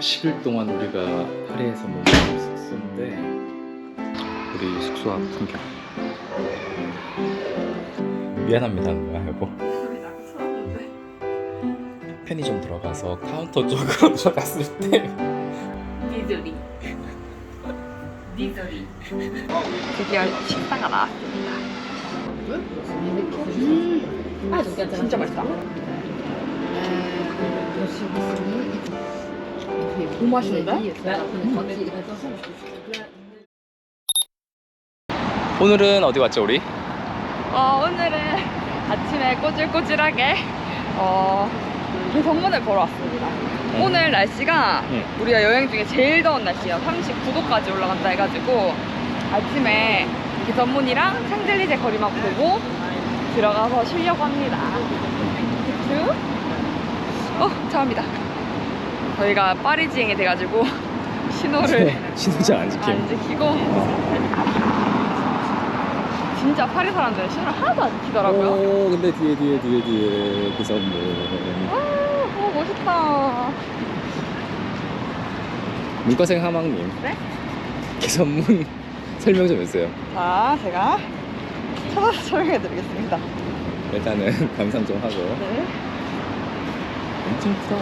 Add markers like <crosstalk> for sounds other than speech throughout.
10일 동안 우리가 파리에서 머무르고 있었는데 우리 숙소 앞 풍경. 미안합니다. 뭐야 여보 <laughs> 편의점 들어가서 카운터 쪽으로 <laughs> 들어갔을 때. 니들이 니들이 드디어 식사가 나왔습니다. 진짜 맛있다 너무 맛있는데? 오늘은 어디 왔죠 우리? 어, 오늘은 아침에 꼬질꼬질하게 어, 개성문을 보러 왔습니다. 오늘 날씨가 응. 우리가 여행 중에 제일 더운 날씨예요. 39도까지 올라간다 해가지고 아침에 개성문이랑 샹젤리제 거리만 보고 들어가서 쉬려고 합니다. 어, 죄송합니다. 저희가 파리지행이 돼가지고 <laughs> 신호를 신호장 안 지킴 안 지키고 진짜 파리 사람들은 신호를 하나도 안 지키더라고요. 오 근데 뒤에 뒤에 뒤에 뒤에 그 선물 아, 오, 멋있다. 문과생 하망님 네? 개선문 <laughs> 설명 좀 해주세요 자, 제가 찾아서 설명해 드리겠습니다. 일단은 <laughs> 감상 좀 하고 네. 엄청 크다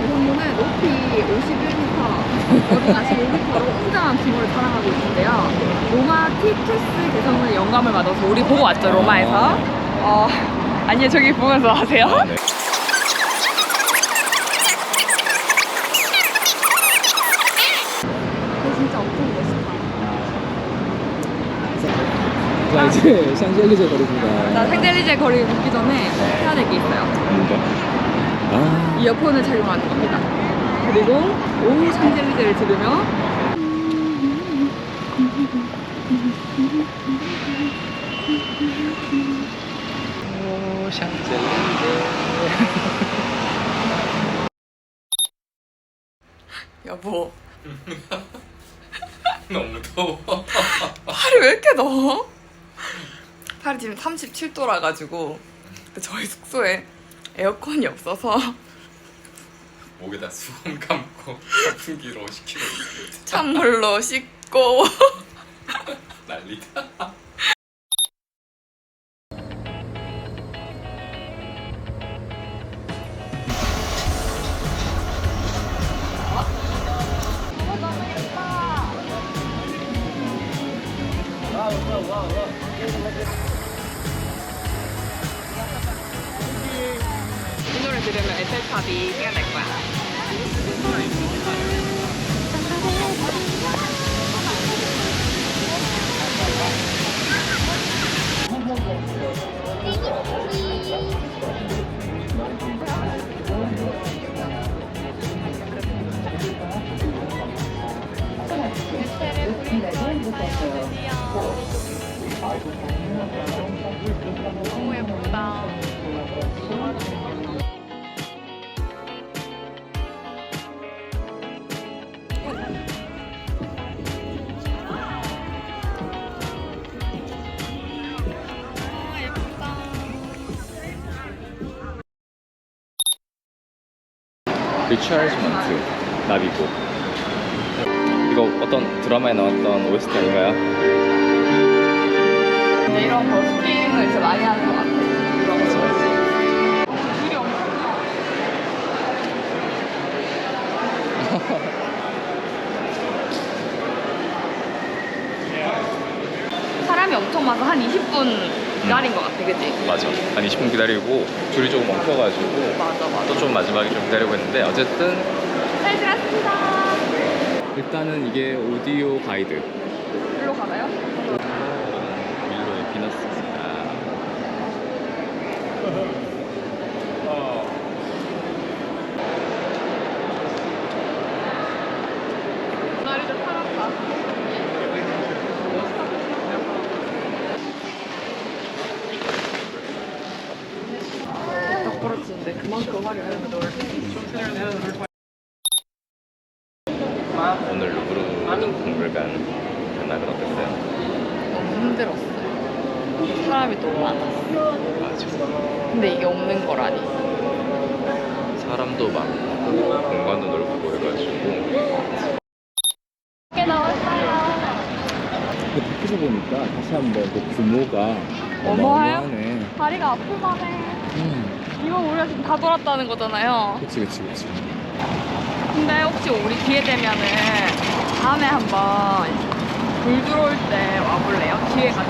대성문은 높이 51m, 여기가 15m로 웅장한 규모를 자랑하고 있는데요. 로마 티투스 대성문의 영감을 받아서 우리 보고 왔죠, 로마에서. 어, 아니요, 저기 보면서 하세요. 아, 네. 진짜 엄청 멋있다. 자 이제 샹젤리제 거리입니다 나 샹젤리제 거리 묻기 전에 해야 될 게 있어요. 뭔가? 아 이어폰을 착용하는 겁니다. 그리고 온 샹젤리제를 들으며 오, 샹젤리제 여보 <laughs> 너무 더워 팔이 왜 이렇게 더워? 팔이 지금 37도라 가지고 저희 숙소에 에어컨이 없어서. 목에다 수건 감고 선풍기로 식히고 있습니다. 찬물로 씻고. 난리다. 이 노래 들으면 에펠탑이 생각날 거야. 너무 예쁘다. 리차르지먼트 나비고 이거 어떤 드라마에 나왔던 OST 아닌가요? 근데 이런 버스킹을 진짜 많이 하는 것 같아. 이런 거. 줄이 엄청 나. <laughs> 사람이 엄청 많아서 한 20분 기다린 것 같아, 그치? 맞아 한 20분 기다리고 줄이 조금 엉켜가지고 맞아, 맞아. 또 좀 마지막에 좀 기다리고 했는데 어쨌든 잘 지났습니다. 일단은 이게 오디오 가이드 일로 가나요? 밀로의 비너스입니다 <laughs> 날이 좀 살았다. 덕부러치는데 그만큼 화려해요. 오늘 루브르 박물관 날은 어땠어요? 너무 힘들었어요. 사람이 너무 많았어. 맞아 근데 이게 없는 거라니. 사람도 많고 공간도 넓고 해가지고 꽤 나왔어요. 그 밖에서 보니까 다시 한번 그 규모가 어마어마해요? 어마어마하네. 다리가 아플만 해. 음, 이거 우리가 지금 다 돌았다는 거잖아요. 그치 그치 그치. 근데 혹시 우리 기회 되면은 다음에 한번 불 들어올 때 와볼래요? 기회가.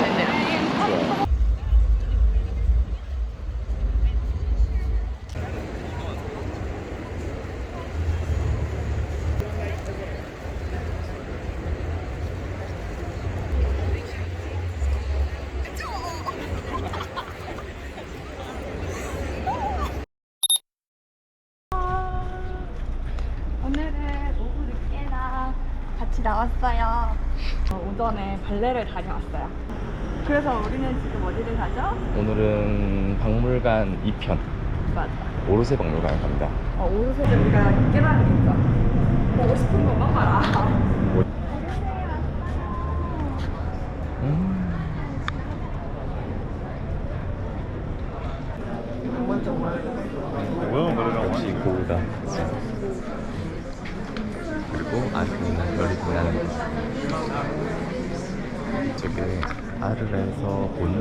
좋아. 오늘은 오후 늦게나 같이 나왔어요. 어, 오전에 발레를 다녀왔어요. 그래서 우리는 지금 어디를 가죠? 오늘은 박물관 2편 맞아. 오르세 박물관에 갑니다. 어, 오후에 우리가 깨달으니까 보고 싶은 것만 봐라. 음. 역시 고우다. 그치? 그리고 아르헨티나 별이 빛나는 곳. 저게 아르에서 보는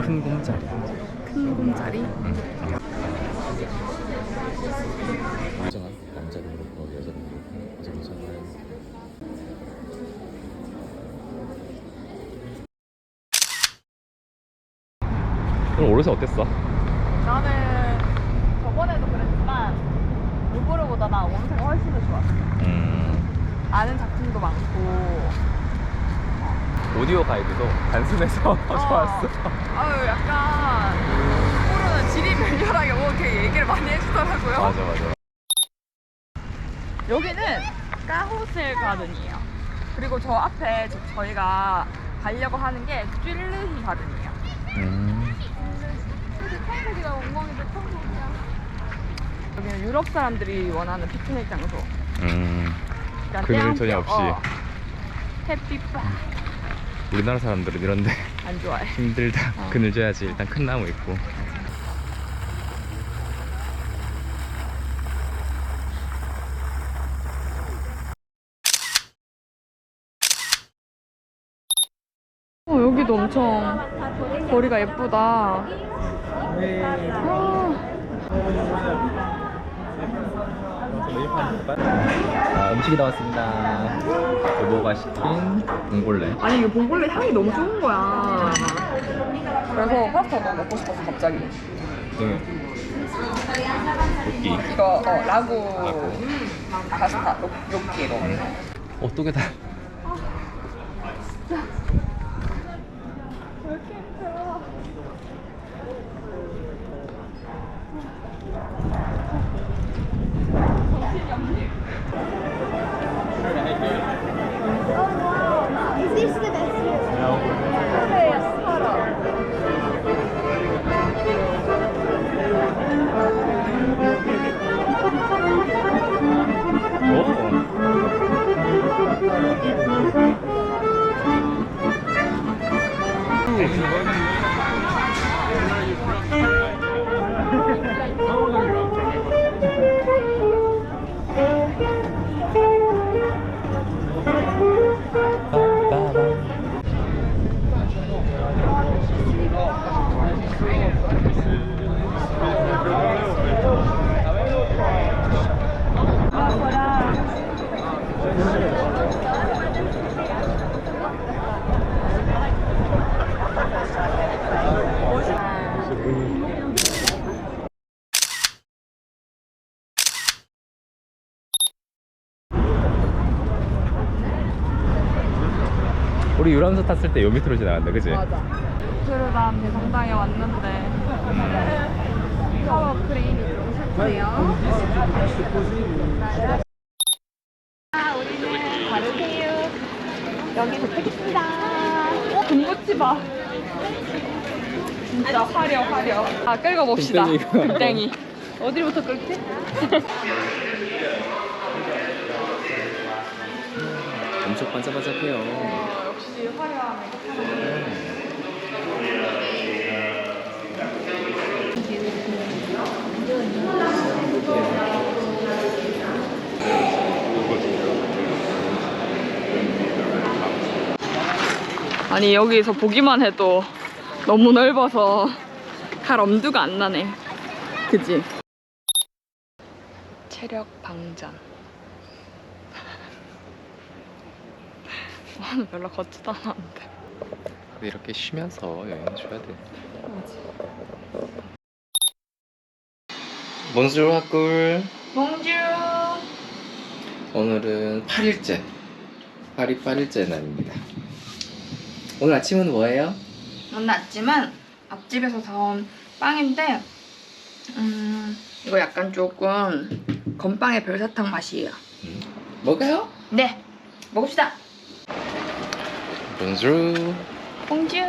큰 공짜리. 큰 공짜리? 굉장한 남자도 그렇고 여자도 그렇고 아주 괜찮아요. 오늘 오르세 어땠어? 나는 저번에도 그랬지만 루브르보다 나 원세가 훨씬 더 좋았어. 음, 아는 작품도 많고 오디오 가이드도 단순해서 <laughs> 어. 좋았어. 아유 약간 호르는 질이 멸렬하게 뭐 이렇게 얘기를 많이 해주더라고요. 맞아 맞아. 여기는 까호슬 가든이에요. 그리고 저 앞에 저, 저희가 가려고 하는 게 쥐르히 가든이에요. 음, 엉망인데. 여기는 유럽 사람들이 원하는 피크닉 장소. 음, 약간 그늘 태양- 전혀 없이. 어, 햇빛바 우리나라 사람들은 이런데 안 좋아해. <laughs> 힘들다. 어. 그늘 줘야지. 일단 큰 나무 있고. 어, 여기도 엄청 거리가 예쁘다. 아, 아, 음식이 나왔습니다. 여보가 시킨 봉골레. 아니 이게 봉골레 향이 너무 좋은 거야. 그래서 파스타 너무 먹고 싶어서 갑자기. 네. 도끼. 이거 어, 라구. 파스타 요, 요끼로. 어, 또 계단. 우리 유람선 탔을 때 요 밑으로 지나간다, 그지? 맞아. 노트르담 대성당에 왔는데 파워 크레인이 좀 슬프네요. 아, 우리는 가르세유 여기 도착했습니다. 어, 금붙이 봐. 진짜 화려 화려. 아 끌고 봅시다. 금땡이. 어디부터 끌지? 엄청 반짝반짝해요. 화려함에 아니 여기서 보기만 해도 너무 넓어서 갈 엄두가 안 나네. 그지? 체력 방전. 오늘 별로 걷지도 않았는데. 이렇게 쉬면서 여행해줘야 돼. 몬스루 하꿀. 몽주. 오늘은 8일째. 파리 8일째 날입니다. 오늘 아침은 뭐예요? 오늘 아침은 앞집에서 사온 빵인데, 음, 이거 약간 조금 건빵의 별사탕 맛이에요. 먹어요? 네, 먹읍시다. 몬스루. 봉주르.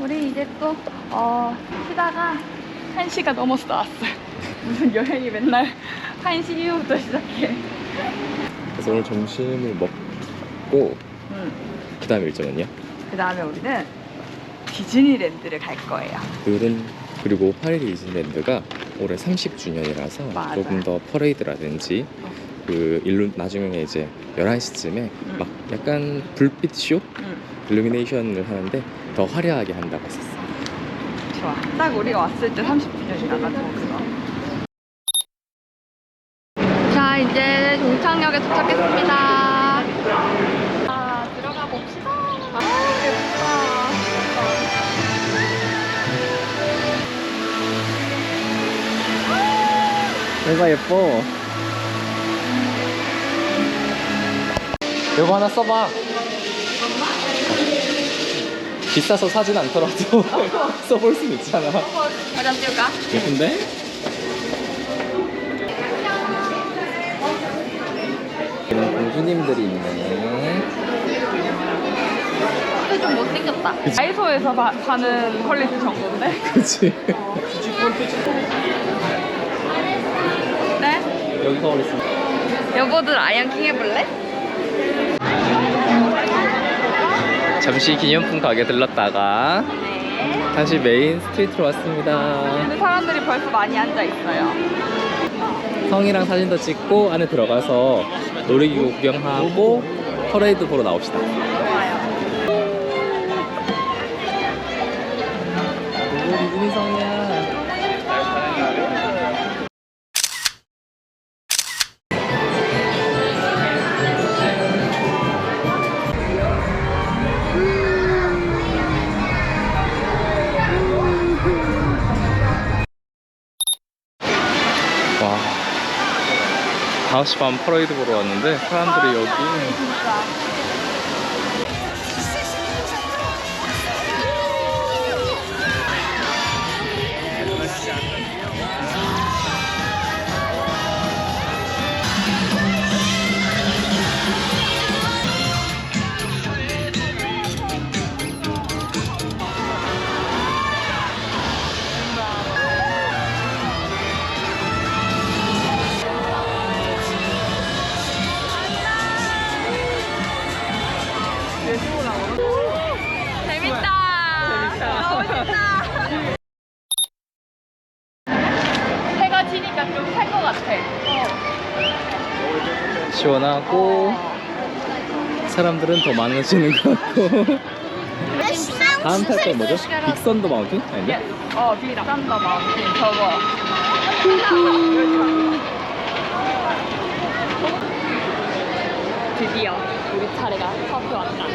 우리 이제 또, 어, 쉬다가 1시가 넘어서 나왔어요. <laughs> 무슨 여행이 맨날 1시 이후부터 시작해. 그래서 오늘 점심을 먹고 음, 그 다음 일정은요? 그 다음에 우리는 디즈니랜드를 갈 거예요. 오늘은 그리고 파리 디즈니랜드가 올해 30주년이라서 맞아요. 조금 더 퍼레이드라든지 어. 그 일루 나중에 이제 11시쯤에 음. 막 약간 불빛 쇼 음, 일루미네이션을 하는데 더 화려하게 한다고 했었어. 좋아. 딱 우리가 왔을 때 30주년이라가지고 그거. 자, 이제 종착역에 도착했습니다. 아, 들어가 봅시다. 아, 예쁘다. 내가 예뻐. 이거 하나 써봐. 비싸서 사진 않더라도 <laughs> 써볼 수 있잖아. 사진 찍을까? 예쁜데? 이런 공주님들이 있네. 좀 못생겼다. 다이소에서 바- 파는 퀄리티 정도인데? <laughs> 그치? 네? 여기서 오겠습니다. 여보들 아이언킹 해볼래? 잠시 기념품 가게 들렀다가 네. 다시 메인 스트리트로 왔습니다. 근데 사람들이 벌써 많이 앉아 있어요. 성이랑 사진도 찍고 안에 들어가서 놀이기구 구경하고 퍼레이드 보러 나옵시다. 좋아요. 오고 디즈니 성이야. 5시 반 퍼레이드 보러 왔는데 사람들이 여기 시원하고 사람들은 더 많아지는 것 같고 다음 탈건 뭐죠? 빅선더 마운틴? 아니야? 어. 싼다 마운틴 저거. 드디어 우리 차례가 커피 왔다.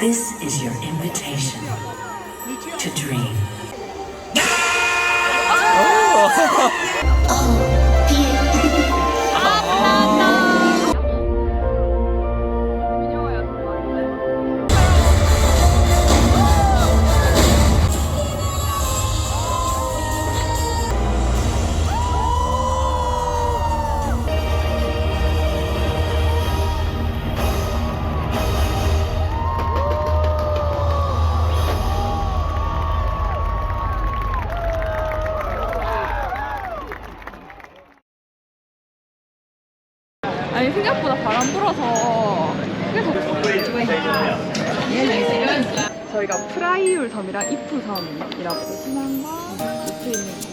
This is your invitation 프라이울 섬이랑 이프 섬이라고. 신한과 밑에 있는